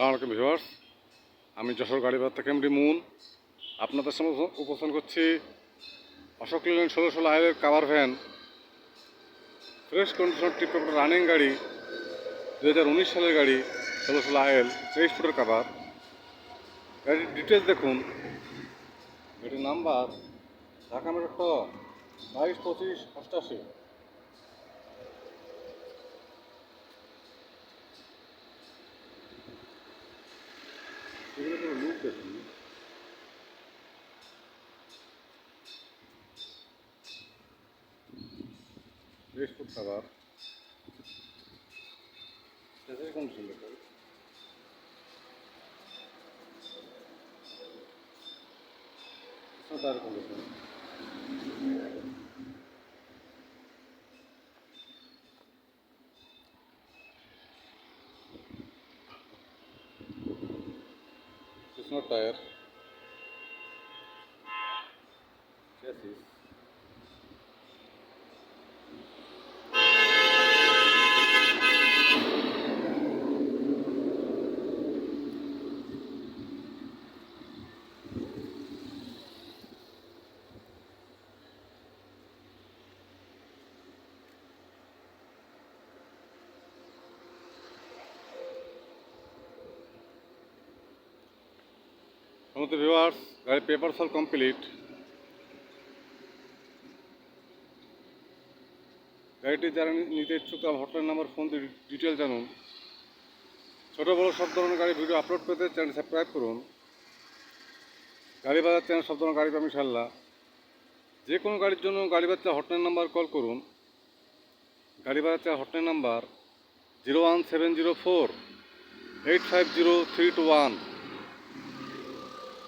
Viewers. আমি যশোর গাড়িবাদ থেকে MD moon. আপনাদের সামনে উপ- উপস্থান করছি অশোক লেন ষোলো ষোলো আয়ের কাভার ভ্যান ফ্রেশ কন্ডিশন টিপ রানিং গাড়ি দু হাজার উনিশ সালের গাড়ি ষোলো ষোলো আয়েল তেইশ ফুটের কাভার গাড়ির ডিটেলস দেখুন। গাড়ির নাম্বার ঢাকা মেট্রো, বাইশ, পঁচিশ, অষ্টাশি। Eu nunca vi. Vês por falar. Estás a conduzir a coisa? Não está a conduzir. it's not tire chassis সমস্ত ভিউয়ার্স গাড়ির পেপার সল কমপ্লিট গাড়িটি যারা নিতে ইচ্ছুক হটলাইন নাম্বার ফোন দিয়ে ডিটেল জানুন। ছোটো বড়ো সব ধরনের গাড়ি ভিডিও আপলোড পেতে চ্যানেল সাবস্ক্রাইব করুন। গাড়ি বাজার চ্যানেল সব ধরনের গাড়ি পাবেন ইনশাল্লাহ যে কোনো গাড়ির জন্য গাড়ি বাচ্চা হটলাইন নাম্বার কল করুন। গাড়ি বাজার hotline number zero one seven zero four eight five zero three two one